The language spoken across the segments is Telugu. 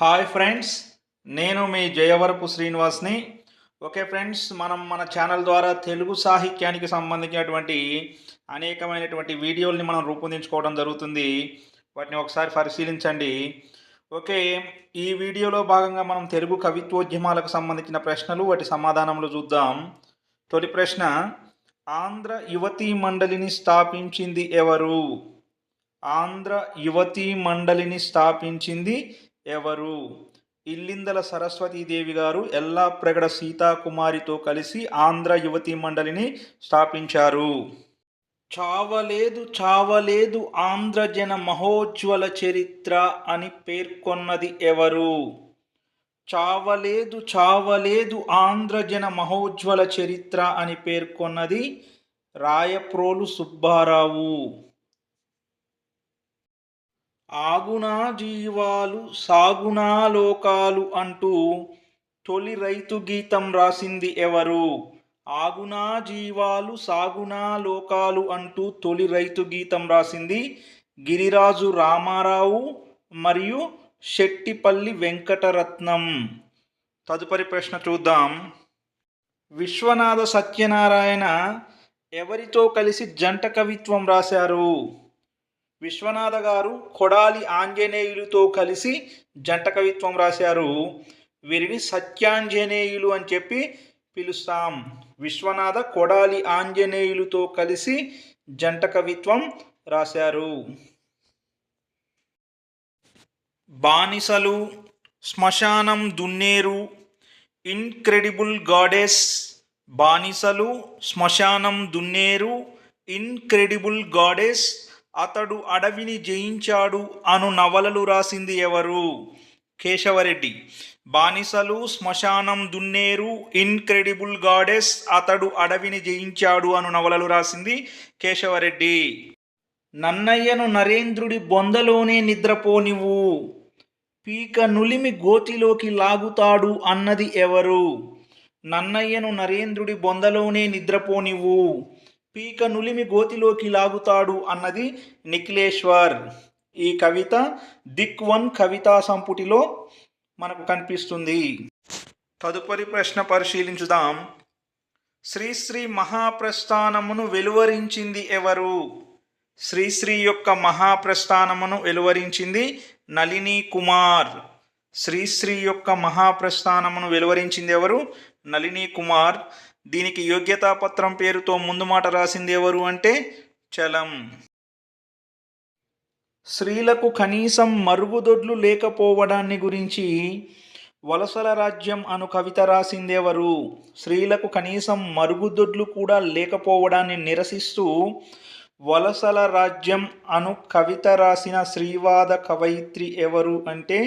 హాయ్ ఫ్రెండ్స్ నేను మీ జయవరపు శ్రీనివాస్ని. ఓకే ఫ్రెండ్స్ మనం మన ఛానల్ ద్వారా తెలుగు సాహిత్యానికి సంబంధించినటువంటి అనేకమైనటువంటి వీడియోల్ని మనం రూపొందించుకోవడం జరుగుతుంది. వాటిని ఒకసారి పరిశీలించండి. ఓకే ఈ వీడియోలో భాగంగా మనం తెలుగు కవిత్వోద్యమాలకు సంబంధించిన ప్రశ్నలు వాటి సమాధానములు చూద్దాం. తొలి ప్రశ్న ఆంధ్ర యువతీ మండలిని స్థాపించింది ఎవరు? ఆంధ్ర యువతీ మండలిని స్థాపించింది ఎవరు? ఇల్లిందల సరస్వతీదేవి గారు ఎల్లాప్రగడ సీతాకుమారితో కలిసి ఆంధ్ర యువతీ మండలిని స్థాపించారు. చావలేదు చావలేదు ఆంధ్రజన మహోజ్వల చరిత్ర అని పేర్కొన్నది ఎవరు? చావలేదు చావలేదు ఆంధ్రజన మహోజ్వల చరిత్ర అని పేర్కొన్నది రాయప్రోలు సుబ్బారావు. ఆగునా జీవాలు సాగునా లోకాలు అంటూ తొలి రైతు గీతం రాసింది ఎవరు? ఆగునా జీవాలు సాగునా లోకాలు అంటూ తొలి రైతు గీతం రాసింది గిరిరాజు రామారావు మరియు శెట్టిపల్లి వెంకటరత్నం. తదుపరి ప్రశ్న చూద్దాం. విశ్వనాథ సత్యనారాయణ ఎవరితో కలిసి జంట కవిత్వం రాశారు? విశ్వనాథ గారు కొడాలి ఆంజనేయులతో కలిసి జంట కవిత్వం రాశారు. వీరిని సత్యాంజనేయులు అని చెప్పి పిలుస్తాం. విశ్వనాథ కొడాలి ఆంజనేయులతో కలిసి జంట కవిత్వం రాశారు. బానిసలు శ్మశానం దున్నేరు ఇన్క్రెడిబుల్ గాడెస్ బానిసలు శ్మశానం దున్నేరు ఇన్క్రెడిబుల్ గాడెస్ అతడు అడవిని జయించాడు అను నవలలు రాసింది ఎవరు? కేశవరెడ్డి. బానిసలు శ్మశానం దున్నేరు ఇన్క్రెడిబుల్ గాడెస్ అతడు అడవిని జయించాడు అను నవలలు రాసింది కేశవరెడ్డి. నన్నయ్యను నరేంద్రుడి బొందలోనే నిద్రపోనివు పీక నులిమి గోతిలోకి లాగుతాడు అన్నది ఎవరు? నన్నయ్యను నరేంద్రుడి బొందలోనే నిద్రపోనివు పీక నులిమి గోతిలోకి లాగుతాడు అన్నది నిఖిలేశ్వర్. ఈ కవిత దిక్ వన్ కవితా సంపుటిలో మనకు కనిపిస్తుంది. తదుపరి ప్రశ్న పరిశీలించుదాం. శ్రీశ్రీ మహాప్రస్థానమును వెలువరించింది ఎవరు? శ్రీశ్రీ యొక్క మహాప్రస్థానమును వెలువరించింది నళిని కుమార్. శ్రీశ్రీ యొక్క మహాప్రస్థానమును వెలువరించింది ఎవరు? నళిని కుమార్. దీనికి యోగ్యతాపత్రం పేరుతో ముందు మాట రాసింది ఎవరు అంటే చలం. స్త్రీలకు కనీసం మరుగుదొడ్లు లేకపోవడాన్ని గురించి వలసల రాజ్యం అను కవిత రాసిందేవరు స్త్రీలకు కనీసం మరుగుదొడ్లు కూడా లేకపోవడాన్ని నిరసిస్తూ వలసల రాజ్యం అను కవిత రాసిన శ్రీవాద కవయిత్రి ఎవరు అంటే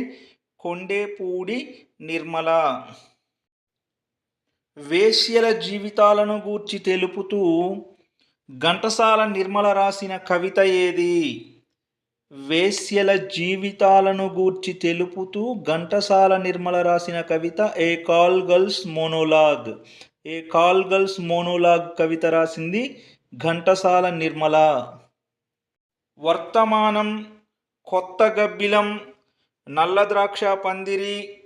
కొండేపూడి నిర్మల. వేశ్యల జీవితాలను గూర్చి తెలుపుతూ ఘంటసాల నిర్మల రాసిన కవిత ఏది? వేశ్యల జీవితాలను గూర్చి తెలుపుతూ ఘంటసాల నిర్మల రాసిన కవిత a call girls monologue. A call girls monologue కవిత రాసింది ఘంటసాల నిర్మల. వర్తమానం కొత్త గబ్బిలం నల్ల ద్రాక్ష పందిరి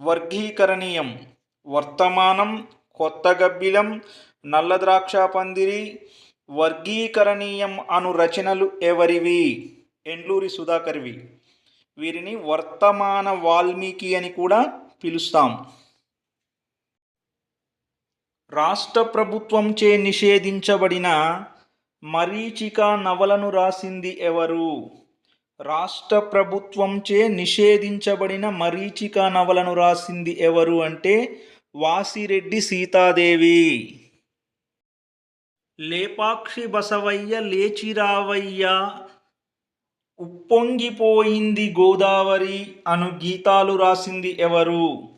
వర్గీకరణీయం. వర్తమానం కొత్త గబ్బిలం నల్ల ద్రాక్ష పందిరి వర్గీకరణీయం అను రచనలు ఎవరివి? ఎండ్లూరి సుధాకర్వి. వీరిని వర్తమాన వాల్మీకి అని కూడా పిలుస్తాం. రాష్ట్ర ప్రభుత్వంచే నిషేధించబడిన మరీచిక నవలను రాసింది ఎవరు? రాష్ట్ర ప్రభుత్వంచే నిషేధించబడిన మరీచిక నవలను రాసింది ఎవరు అంటే వాసిరెడ్డి సీతాదేవి. లేపాక్షి బసవయ్య లేచిరావయ్య. ఉప్పొంగిపోయింది గోదావరి అను గీతాలు రాసింది ఎవరు?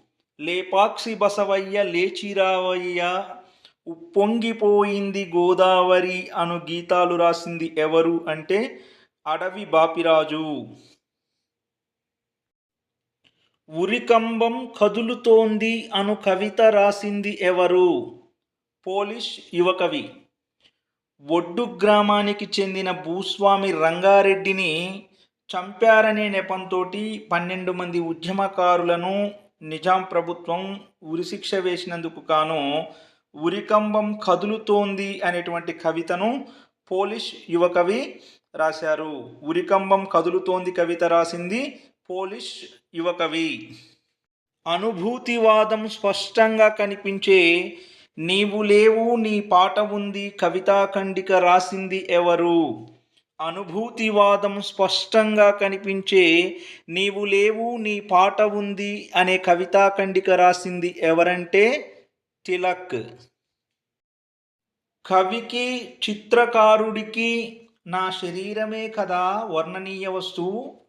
లేపాక్షి బసవయ్య లేచిరావయ్య. ఉప్పొంగిపోయింది గోదావరి అను గీతాలు రాసింది ఎవరు అంటే అడవి బాపిరాజు. ఉరికంబం కదులుతోంది అను కవిత రాసింది ఎవరు? పోలిష్ యువకవి ఒడ్డు గ్రామానికి చెందిన భూస్వామి రంగారెడ్డిని చంపారనే నెపంతో పన్నెండు మంది ఉద్యమకారులను నిజాం ప్రభుత్వం ఉరిశిక్ష వేసినందుకు గాను ఉరికంబం కదులుతోంది అనేటువంటి కవితను పోలిష్ యువకవి రాశారు. ఉరికంబం కదులుతోంది కవిత రాసింది పోలిష్ యువకవి. అనుభూతివాదం స్పష్టంగా కనిపించే నీవు లేవు నీ పాట ఉంది కవితాఖండిక రాసింది ఎవరు? అనుభూతివాదం స్పష్టంగా కనిపించే నీవు లేవు నీ పాట ఉంది అనే కవితాఖండిక రాసింది ఎవరంటే తిలక్. కవికి చిత్రకారుడికి నా శరీరమే కదా వర్ణనీయ వస్తువు?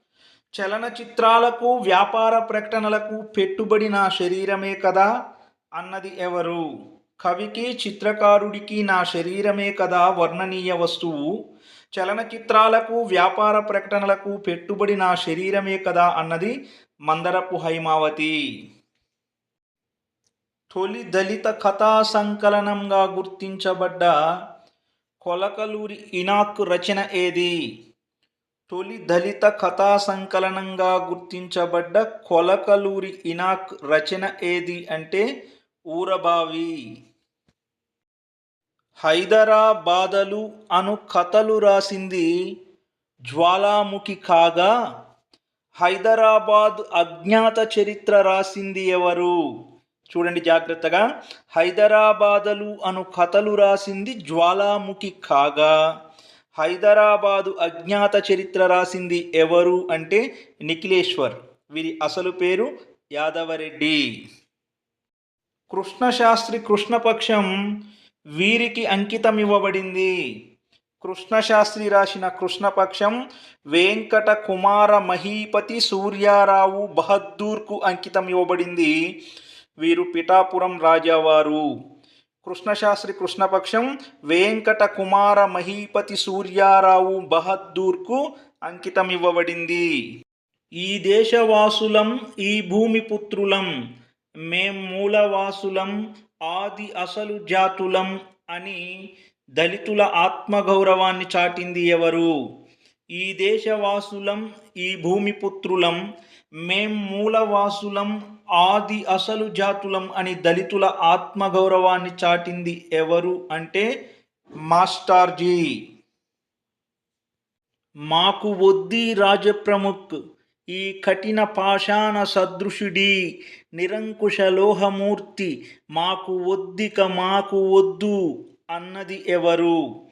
చలనచిత్రాలకు వ్యాపార ప్రకటనలకు పెట్టుబడి నా శరీరమే కదా అన్నది ఎవరు? కవికి చిత్రకారుడికి నా శరీరమే కదా వర్ణనీయ వస్తువు. చలనచిత్రాలకు వ్యాపార ప్రకటనలకు పెట్టుబడి నా శరీరమే కదా అన్నది మందరపు హైమావతి. తొలి దళిత కథా సంకలనంగా గుర్తించబడ్డ కొలకలూరి ఇనాక్ రచన ఏది? తొలి దళిత కథా సంకలనంగా గుర్తించబడ్డ కొలకలూరి ఇనాక్ రచన ఏది అంటే ఊరబావి. హైదరాబాదలు అను కథలు రాసింది జ్వాలాముఖి కాగా హైదరాబాద్ అజ్ఞాత చరిత్ర రాసింది ఎవరు? చూడండి జాగ్రత్తగా. హైదరాబాదలు అను కథలు రాసింది జ్వాలాముఖి కాగా హైదరాబాదు అజ్ఞాత చరిత్ర రాసింది ఎవరు అంటే నిఖిలేశ్వర్. వీరి అసలు పేరు యాదవరెడ్డి. కృష్ణశాస్త్రి కృష్ణపక్షం వీరికి అంకితం ఇవ్వబడింది కృష్ణశాస్త్రి రాసిన కృష్ణపక్షం వెంకట కుమార మహీపతి సూర్యారావు బహద్దూర్కు అంకితం ఇవ్వబడింది వీరు పిఠాపురం రాజావారు. కృష్ణశాస్త్రి కృష్ణపక్షం వెంకట కుమార మహీపతి సూర్యారావు బహద్దూర్కు అంకితం ఇవ్వబడింది ఈ దేశవాసులం ఈ భూమి పుత్రులం మేం మూలవాసులం ఆది అసలు జాతులం అని దళితుల ఆత్మగౌరవాన్ని చాటింది ఎవరు? ఈ దేశవాసులం ఈ భూమి పుత్రులం మేం మూలవాసులం ఆది అసలు జాతులం అని దళితుల ఆత్మగౌరవాన్ని చాటింది ఎవరు అంటే మాస్టార్జీ. మాకు వద్ది రాజప్రముఖ్ ఈ కఠిన పాషాణ సదృశుడి నిరంకుశ లోహమూర్తి మాకు వద్దిక మాకు వద్దు అన్నది ఎవరు?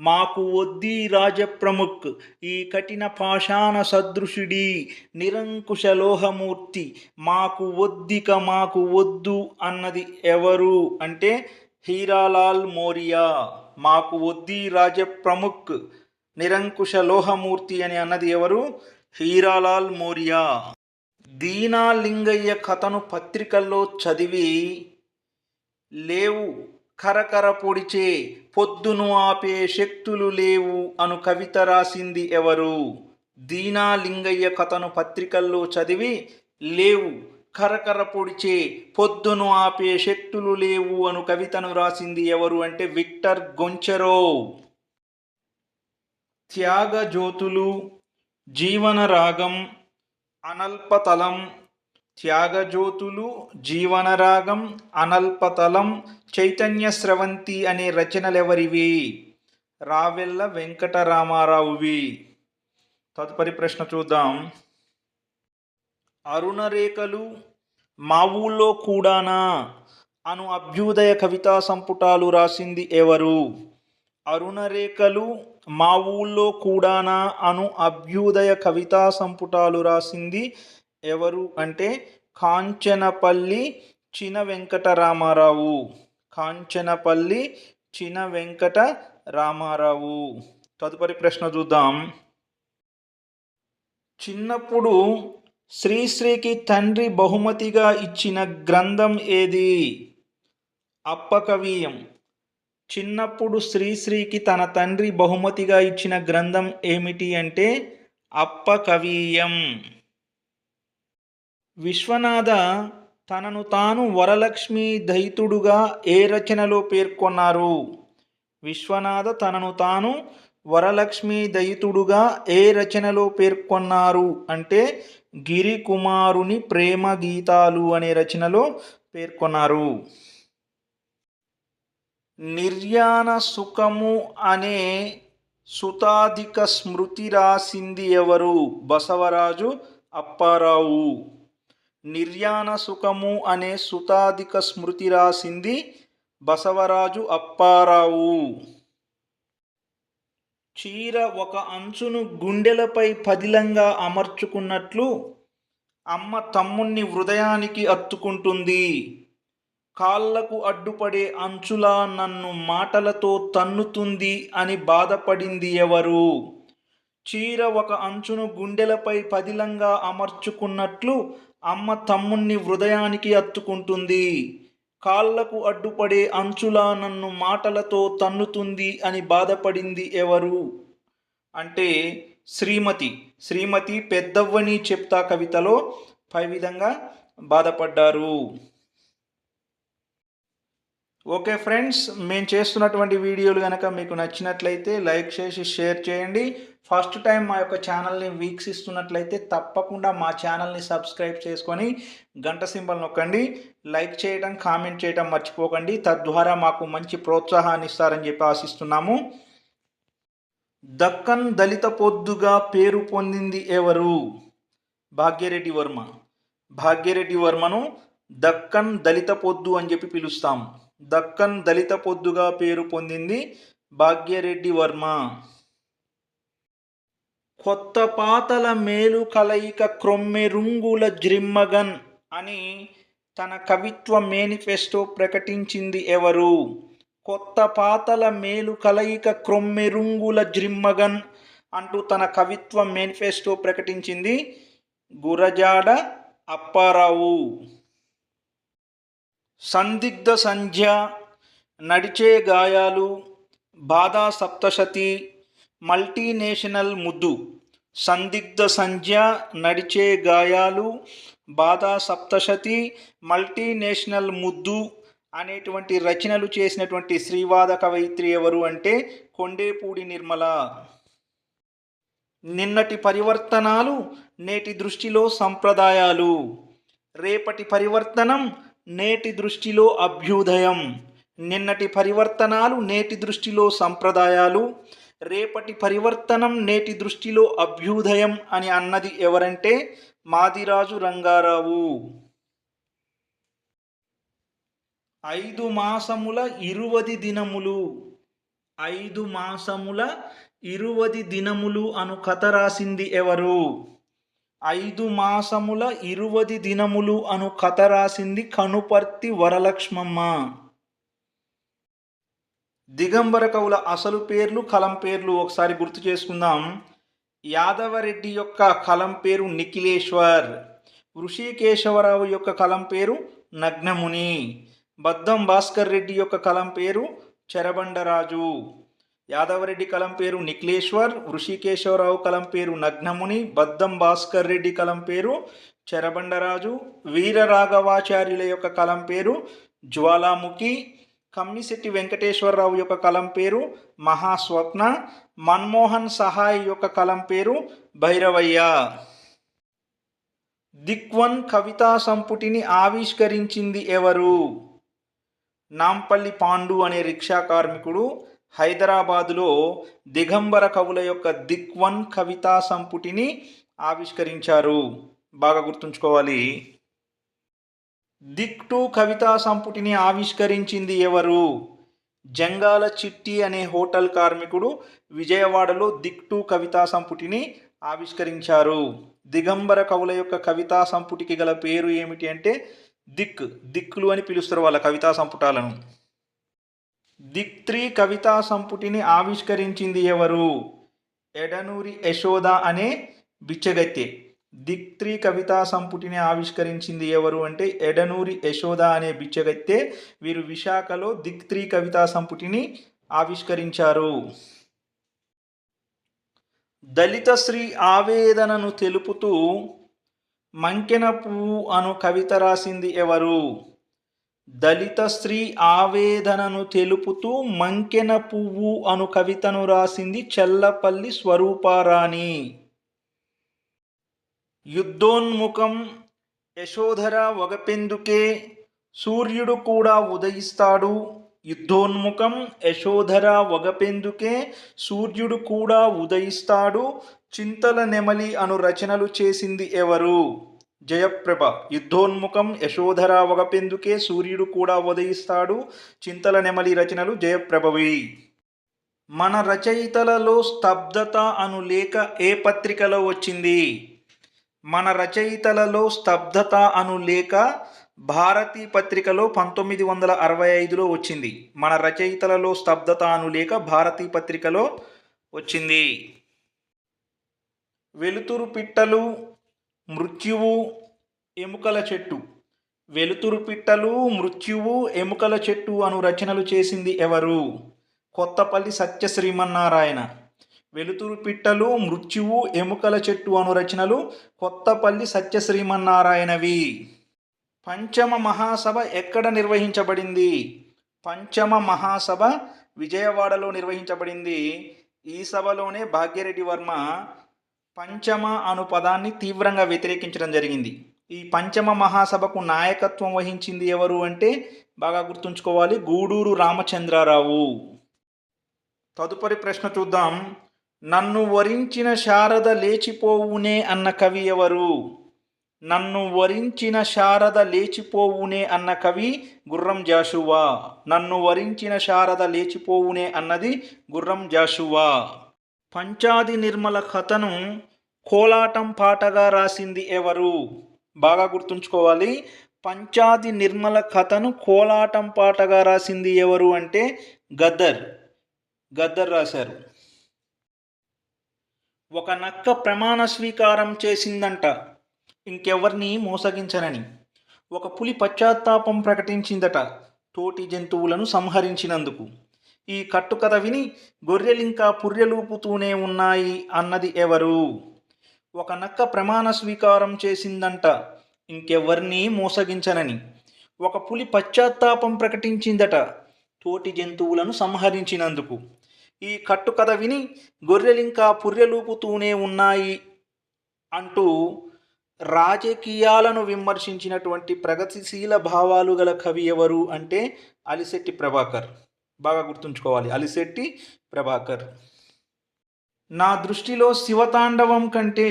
మాకు వద్ది రాజప్రముఖ్ ఈ కఠిన పాషాణ సదృశుడి నిరంకుశ లోహమూర్తి. మాకు వద్దిక మాకు వద్దు అన్నది ఎవరు అంటే హీరాలాల్ మోరియా. మాకు వద్ది రాజప్రముఖ్ నిరంకుశ లోహమూర్తి అని అన్నది ఎవరు? హీరాలాల్ మోరియా. దీనాలింగయ్య కథను పత్రికల్లో చదివి లేవు. కరకర పొడిచే పొద్దును ఆపే శక్తులు లేవు అను కవిత రాసింది ఎవరు? దీనాలింగయ్య కథను పత్రికల్లో చదివి లేవు కరకర పొడిచే పొద్దును ఆపే శక్తులు లేవు అను కవితను రాసింది ఎవరు అంటే విక్టర్ గొంచెరో. త్యాగజ్యోతులు జీవన రాగం అనల్పతలం త్యాగజ్యోతులు జీవనరాగం అనల్పతలం చైతన్య స్రవంతి అనే రచనలెవరివి? రావెల్ల వెంకటరామారావువి. తదుపరి ప్రశ్న చూద్దాం. అరుణరేఖలు మా ఊళ్ళో కూడానా? అను అభ్యుదయ కవితా సంపుటాలు రాసింది ఎవరు? అరుణరేఖలు మా ఊళ్ళో కూడానా? అను అభ్యుదయ కవితా సంపుటాలు రాసింది ఎవరు అంటే కాంచనపల్లి చిన వెంకటరామారావు కాంచనపల్లి చిన వెంకట రామారావు తదుపరి ప్రశ్న చూద్దాం. చిన్నప్పుడు శ్రీశ్రీకి తండ్రి బహుమతిగా ఇచ్చిన గ్రంథం ఏది? అప్పకవీయం. చిన్నప్పుడు శ్రీశ్రీకి తన తండ్రి బహుమతిగా ఇచ్చిన గ్రంథం ఏమిటి అంటే అప్పకవీయం. విశ్వనాథ తనను తాను వరలక్ష్మి దయితుడుగా ఏ రచనలో పేర్కొన్నారు? విశ్వనాథ తనను తాను వరలక్ష్మి దయితుడుగా ఏ రచనలో పేర్కొన్నారు? అంటే గిరికుమారుని ప్రేమ గీతాలు అనే రచనలో పేర్కొన్నారు. నిర్యాణ సుఖము అనే సుతాధిక స్మృతి రాసింది ఎవరు? బసవరాజు అప్పారావు. నిర్యాణ సుఖము అనే సుతాధిక స్మృతి రాసింది బసవరాజు అప్పారావు. చీర ఒక అంచును గుండెలపై పదిలంగా అమర్చుకున్నట్లు అమ్మ తమ్ముణ్ణి హృదయానికి అత్తుకుంటుంది. కాళ్ళకు అడ్డుపడే అంచులా నన్ను మాటలతో తన్నుతుంది అని బాధపడింది ఎవరు? చీర ఒక అంచును గుండెలపై పదిలంగా అమర్చుకున్నట్లు అమ్మ తమ్ముణ్ణి హృదయానికి అత్తుకుంటుంది. కాళ్ళకు అడ్డుపడే అంచులా నన్ను మాటలతో తన్నుతుంది అని బాధపడింది ఎవరు? అంటే శ్రీమతి. శ్రీమతి పెద్దవ్వని చెప్తా కవితలో పై విధంగా బాధపడ్డారు. ఓకే ఫ్రెండ్స్ మేము చేస్తున్నటువంటి వీడియోలు కనుక మీకు నచ్చినట్లయితే లైక్ చేసి షేర్ చేయండి. ఫస్ట్ టైం మా యొక్క ఛానల్ని వీక్షిస్తున్నట్లయితే తప్పకుండా మా ఛానల్ని సబ్స్క్రైబ్ చేసుకొని గంట సింబల్ నొక్కండి. లైక్ చేయడం కామెంట్ చేయడం మర్చిపోకండి. తద్వారా మాకు మంచి ప్రోత్సాహాన్ని ఇస్తారని చెప్పి ఆశిస్తున్నాము. దక్కన్ దళిత పొద్దుగా పేరు పొందింది ఎవరు? భాగ్యరెడ్డి వర్మ. భాగ్యరెడ్డి వర్మను దక్కన్ దళిత పొద్దు అని చెప్పి పిలుస్తాం. దక్కన్ దళిత పొద్దుగా పేరు పొందింది భాగ్యరెడ్డి వర్మ. కొత్త పాతల మేలు కలయిక క్రొమ్మెరుంగుల జ్రిమ్మగన్ అని తన కవిత్వ మేనిఫెస్టో ప్రకటించింది ఎవరు? కొత్త పాతల మేలు కలయిక క్రొమ్మెరుంగుల జ్రిమ్మగన్ అంటూ తన కవిత్వ మేనిఫెస్టో ప్రకటించింది గురజాడ అప్పారావు. సందిగ్ధ సంధ్య నడిచే గాయాలు బాధా సప్తశతి మల్టీనేషనల్ ముద్దు సందిగ్ధ సంధ్య నడిచే గాయాలు బాధా సప్తశతి మల్టీనేషనల్ ముద్దు అనేటువంటి రచనలు చేసినటువంటి శ్రీవాద కవయిత్రి ఎవరు అంటే కొండేపూడి నిర్మల. నిన్నటి పరివర్తనాలు నేటి దృష్టిలో సంప్రదాయాలు. రేపటి పరివర్తనం నేటి దృష్టిలో అభ్యుదయం నిన్నటి పరివర్తనాలు నేటి దృష్టిలో సంప్రదాయాలు రేపటి పరివర్తనం నేటి దృష్టిలో అభ్యుదయం అని అన్నది ఎవరంటే మాదిరాజు రంగారావు. ఐదు మాసముల ఇరువది దినములు ఐదు మాసముల ఇరువది దినములు అను కథ రాసింది ఎవరు? ఐదు మాసముల ఇరువది దినములు అను కథ రాసింది కనుపర్తి వరలక్ష్మమ్మ. దిగంబర కవుల అసలు పేర్లు కలం పేర్లు ఒకసారి గుర్తు చేసుకుందాం. యాదవరెడ్డి యొక్క కలం పేరు నిఖిలేశ్వర్ ఋషికేశవరావు యొక్క కలం పేరు నగ్నముని బద్దం భాస్కర్ రెడ్డి యొక్క కలం పేరు చెరబండరాజు. యాదవరెడ్డి కలం పేరు నిఖిలేశ్వర్ ఋషికేశ్వరరావు కలం పేరు నగ్నముని బద్దం భాస్కర్ రెడ్డి కలం పేరు చెరబండరాజు వీరరాఘవాచార్యుల యొక్క కలం పేరు జ్వాలాముఖి కమ్మిశెట్టి వెంకటేశ్వరరావు యొక్క కలం పేరు మహాస్వప్న మన్మోహన్ సహాయ్ యొక్క కలం పేరు భైరవయ్య. దిక్వన్ కవితా సంపుటిని ఆవిష్కరించింది ఎవరు? నాంపల్లి పాండు అనే రిక్షా కార్మికుడు హైదరాబాదులో దిగంబర కవుల యొక్క దిక్వన్ కవితా సంపుటిని ఆవిష్కరించారు. బాగా గుర్తుంచుకోవాలి. దిక్ టూ కవితా సంపుటిని ఆవిష్కరించింది ఎవరు? జంగాల చిట్టి అనే హోటల్ కార్మికుడు విజయవాడలో దిక్ టూ కవితా సంపుటిని ఆవిష్కరించారు. దిగంబర కవుల యొక్క కవితా సంపుటికి గల పేరు ఏమిటి అంటే దిక్. దిక్కులు అని పిలుస్తారు వాళ్ళ కవితా సంపుటాలను. దిక్త్రీ కవితా సంపుటిని ఆవిష్కరించింది ఎవరు? ఎడనూరి యశోద అనే బిచ్చగత్తె. దిక్త్రీ కవితా సంపుటిని ఆవిష్కరించింది ఎవరు అంటే ఎడనూరి యశోద అనే బిచ్చగత్తె. వీరు విశాఖలో దిక్త్రీ కవితా సంపుటిని ఆవిష్కరించారు. దళిత శ్రీ ఆవేదనను తెలుపుతూ మంకెన పువ్వు అను కవిత రాసింది ఎవరు? దళిత స్త్రీ ఆవేదనను తెలుపుతూ మంకెన పువ్వు అను కవితను రాసింది చెల్లపల్లి స్వరూపారాణి. యుద్ధోన్ముఖం యశోధర వగపెందుకే సూర్యుడు కూడా ఉదయిస్తాడు. యుద్ధోన్ముఖం యశోధర వగపెందుకే సూర్యుడు కూడా ఉదయిస్తాడు. చింతల నెమలి అను రచనలు చేసింది ఎవరు? జయప్రభ. యుద్ధోన్ముఖం యశోధర వగపెందుకే సూర్యుడు కూడా ఉదయిస్తాడు. చింతల నెమలి రచనలు జయప్రభవి. మన రచయితలలో స్తబ్దత అను లేఖ ఏ పత్రికలో వచ్చింది? మన రచయితలలో స్తబ్దత అను లేఖ భారతీ పత్రికలో పంతొమ్మిది వందల అరవై ఐదులో వచ్చింది. మన రచయితలలో స్తబ్దత అను లేఖ భారతీ పత్రికలో వచ్చింది. వెలుతురు పిట్టలు మృత్యువు ఎముకల చెట్టు. వెలుతురు పిట్టలు మృత్యువు ఎముకల చెట్టు అను రచనలు చేసింది ఎవరు? కొత్తపల్లి సత్య శ్రీమన్నారాయణ వెలుతురు పిట్టలు మృత్యువు ఎముకల చెట్టు అను రచనలు కొత్తపల్లి సత్య శ్రీమన్నారాయణవి పంచమ మహాసభ ఎక్కడ నిర్వహించబడింది? పంచమ మహాసభ విజయవాడలో నిర్వహించబడింది. ఈ సభలోనే భాగ్యరెడ్డి వర్మ పంచమ అను పదాన్ని తీవ్రంగా వ్యతిరేకించడం జరిగింది. ఈ పంచమ మహాసభకు నాయకత్వం వహించింది ఎవరు అంటే బాగా గుర్తుంచుకోవాలి గూడూరు రామచంద్రారావు. తదుపరి ప్రశ్న చూద్దాం. నన్ను వరించిన శారద లేచిపోవునే అన్న కవి ఎవరు? నన్ను వరించిన శారద లేచిపోవునే అన్న కవి గుర్రం జాషువా. నన్ను వరించిన శారద లేచిపోవునే అన్నది గుర్రం జాషువా. పంచాది నిర్మల కథను కోలాటం పాటగా రాసింది ఎవరు? బాగా గుర్తుంచుకోవాలి. పంచాది నిర్మల కథను కోలాటం పాటగా రాసింది ఎవరు అంటే గద్దర్. గద్దర్ రాశారు. ఒక నక్క ప్రమాణ స్వీకారం చేసిందంట. ఇంకెవరిని మోసగించనని. ఒక పులి పశ్చాత్తాపం ప్రకటించిందట తోటి జంతువులను సంహరించినందుకు. ఈ కట్టుకథ విని గొర్రెలింకా పుర్రెలూపుతూనే ఉన్నాయి అన్నది ఎవరు? ఒక నక్క ప్రమాణ స్వీకారం చేసిందంట ఇంకెవరినీ మోసగించనని. ఒక పులి పశ్చాత్తాపం ప్రకటించిందట తోటి జంతువులను సంహరించినందుకు. ఈ కట్టుకథ విని గొర్రెలింకా పుర్రెలూపుతూనే ఉన్నాయి అంటూ రాజకీయాలను విమర్శించినటువంటి ప్రగతిశీల భావాలు గల కవి ఎవరు అంటే అలిశెట్టి ప్రభాకర్. బాగా గుర్తుంచుకోవాలి అలిశెట్టి ప్రభాకర్. నా దృష్టిలో శివతాండవం కంటే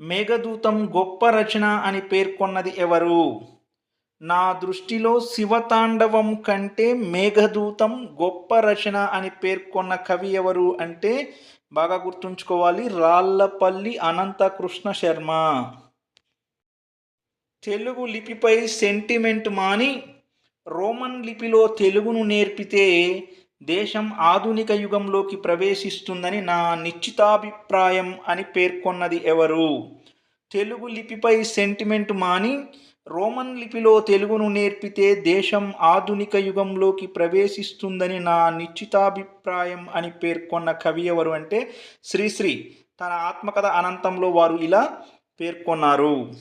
మేఘదూతం గొప్ప రచన అని పేర్కొన్నది ఎవరు? నా దృష్టిలో శివతాండవం కంటే మేఘదూతం గొప్ప రచన అని పేర్కొన్న కవి ఎవరు అంటే బాగా గుర్తుంచుకోవాలి రాళ్ళపల్లి అనంతకృష్ణ శర్మ. తెలుగు లిపిపై సెంటిమెంట్ మాని రోమన్ లిపిలో తెలుగును నేర్పితే దేశం ఆధునిక యుగంలోకి ప్రవేశిస్తుందని నా నిశ్చితాభిప్రాయం అని పేర్కొన్నది ఎవరు? తెలుగు లిపిపై సెంటిమెంట్ మాని రోమన్ లిపిలో తెలుగును నేర్పితే దేశం ఆధునిక యుగంలోకి ప్రవేశిస్తుందని నా నిశ్చితాభిప్రాయం అని పేర్కొన్న కవి ఎవరు అంటే శ్రీశ్రీ. తన ఆత్మకథ అనంతంలో వారు ఇలా పేర్కొన్నారు.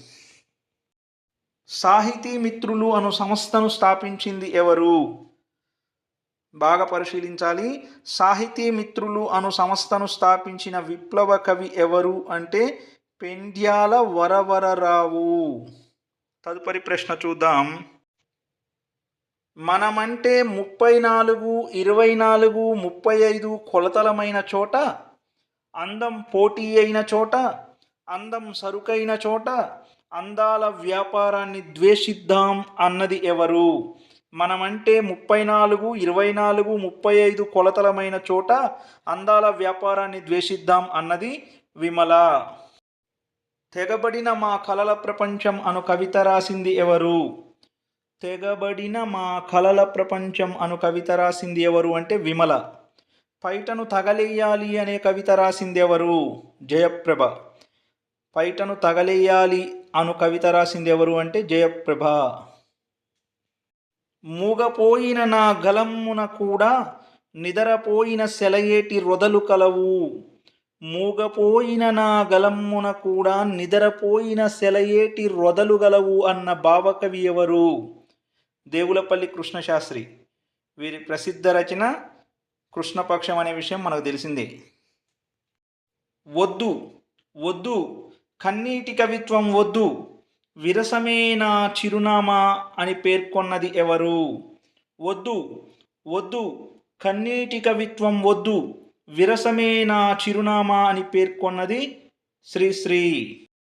సాహితీ మిత్రులు అను సంస్థను స్థాపించింది ఎవరు? బాగా పరిశీలించాలి. సాహితీ మిత్రులు అను సంస్థను స్థాపించిన విప్లవ కవి ఎవరు అంటే పెండ్యాల వరవరరావు. తదుపరి ప్రశ్న చూద్దాం. మనమంటే ముప్పై నాలుగు ఇరవై నాలుగు ముప్పై ఐదు కొలతలమైన చోట అందం పోటీ అయిన చోట అందం సరుకైన చోట అందాల వ్యాపారాన్ని ద్వేషిద్దాం అన్నది ఎవరు? మనమంటే ముప్పై నాలుగు ఇరవై నాలుగు ముప్పై ఐదు కొలతలమైన చోట అందాల వ్యాపారాన్ని ద్వేషిద్దాం అన్నది విమల. తెగబడిన మా కలల ప్రపంచం అను కవిత రాసింది ఎవరు? తెగబడిన మా కలల ప్రపంచం అను కవిత రాసింది ఎవరు అంటే విమల. పైటను తగలేయాలి అనే కవిత రాసింది ఎవరు? జయప్రభ. పైటను తగలేయాలి అను కవిత రాసింది ఎవరు అంటే జయప్రభ. మూగపోయిన నా గలమ్మున కూడా నిదరపోయిన సెలయేటి రొదలు కలవు. మూగపోయిన నా గలమ్మున కూడా నిదరపోయిన సెలయేటి రొదలు గలవు అన్న భావకవి ఎవరు? దేవులపల్లి కృష్ణశాస్త్రి. వీరి ప్రసిద్ధ రచన కృష్ణపక్షం అనే విషయం మనకు తెలిసిందే. వద్దు వద్దు కన్నీటి కవిత్వం వద్దు. విరసమే నా చిరునామా అని పేర్కొన్నది ఎవరు? వద్దు వద్దు కన్నీటి కవిత్వం వద్దు విరసమే నా చిరునామా అని పేర్కొన్నది శ్రీశ్రీ